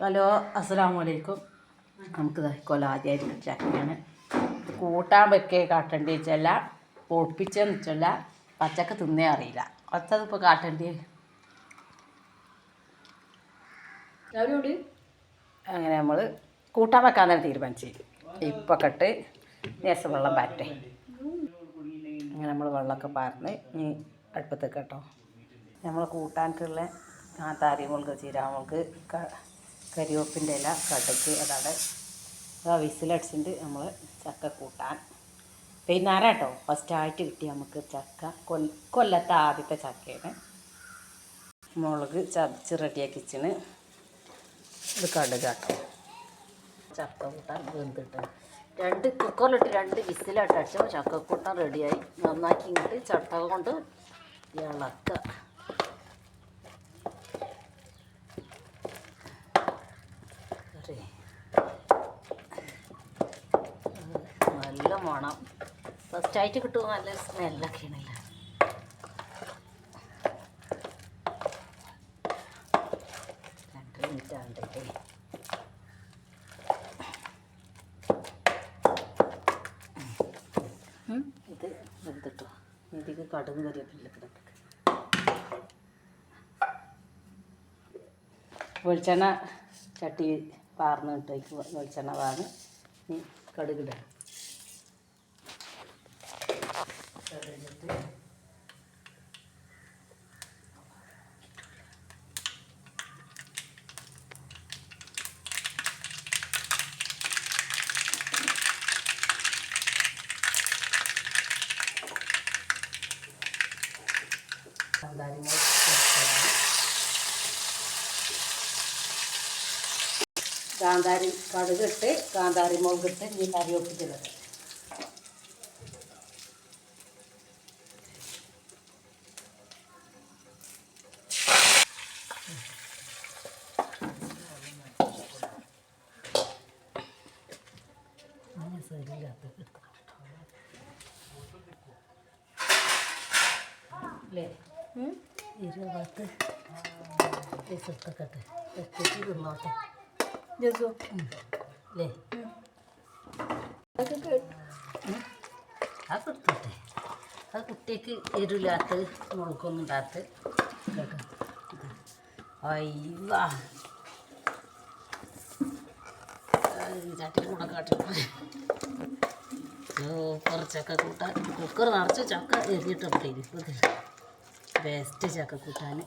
Hello അസ്സലാമു അലൈക്കും നമുക്ക് കൊല ആദ്യമായിട്ട് ചക്കയാണ് കൂട്ടാൻ വെക്കേ കാട്ടേണ്ടി വെച്ചല്ല പൊളിപ്പിച്ചെന്ന് വെച്ചല്ല പച്ചക്ക തിന്നേ അറിയില്ല. ഒറ്റതിപ്പോൾ കാട്ടേണ്ടി. അങ്ങനെ നമ്മൾ കൂട്ടാൻ വെക്കാൻ തന്നെ തീരുമാനിച്ചു. ഇപ്പം കെട്ട് രസം വെള്ളം പാറ്റേ അങ്ങനെ നമ്മൾ വെള്ളമൊക്കെ പാർന്ന് ഇനി അടുപ്പത്തേക്ക് കേട്ടോ. നമ്മൾ കൂട്ടാൻക്കുള്ള കാന്താരി മുളക് ചീരാമുളക് കരിവേപ്പിന്റെ ഇല കടുക്ക് അതാണ്. ആ വിസിലടിച്ചിട്ട് നമ്മൾ ചക്ക കൂട്ടാൻ. വൈകുന്നേരം കേട്ടോ ഫസ്റ്റായിട്ട് കിട്ടി നമുക്ക് ചക്ക. കൊല്ല കൊല്ലത്തെ ആദ്യത്തെ ചക്കയാണ്. മുളക് ചതച്ച് റെഡിയാക്കിച്ചിന് ഇത് കടുക കേട്ടോ ചക്ക കൂട്ടാൻ വെന്തിട്ട്. രണ്ട് കുക്കറിലിട്ട് രണ്ട് വിസിലായിട്ട് അടിച്ചപ്പോൾ ചക്ക കൂട്ടാൻ റെഡിയായി നന്നാക്കി ഇങ്ങോട്ട് ചട്ട കൊണ്ട് ഇളക്കുക. നല്ല മണം ഫസ്റ്റായിട്ട് കിട്ടുമ്പോൾ നല്ല സ്മെല്ലൊക്കെയാണല്ലോ രണ്ട് മിനിറ്റ് ആണ്ടേ ഇത് വെന്തിട്ടോ? ഇതിക്ക് കടുക് കറിവേപ്പില്ല കിടക്കുക വെളിച്ചെണ്ണ ചട്ടി പാർന്ന് ഇട്ടേക്ക്. വെളിച്ചെണ്ണ വാങ്ങി കടുകിടാം ഇട്ടതാണ്. കാന്താരി കടുകിട്ട് കാന്താരി മുളകിട്ട് ഇനി കറിവേപ്പിച്ചിടത് അല്ലേ ഇരുപത്ത് ദിവസത്തൊക്കെ എത്തിച്ച് തിന്നോട്ടെ. ജസു. അല്ലേ അത് കൊടുത്തോട്ടെ. അത് കുട്ടിക്ക് എരുലാത്ത് മുളക്കൊന്നും ഇടാത്ത കേട്ടോ. അയ്യ ചട്ടി കൂടെ കാട്ടി സൂപ്പർ ചക്ക കൂട്ടാൻ. കുക്കർ നിറച്ച് ചക്ക എരിഞ്ഞിട്ട് ഇരിപ്പത് ബെസ്റ്റ് ചക്ക കൂട്ടാൻ.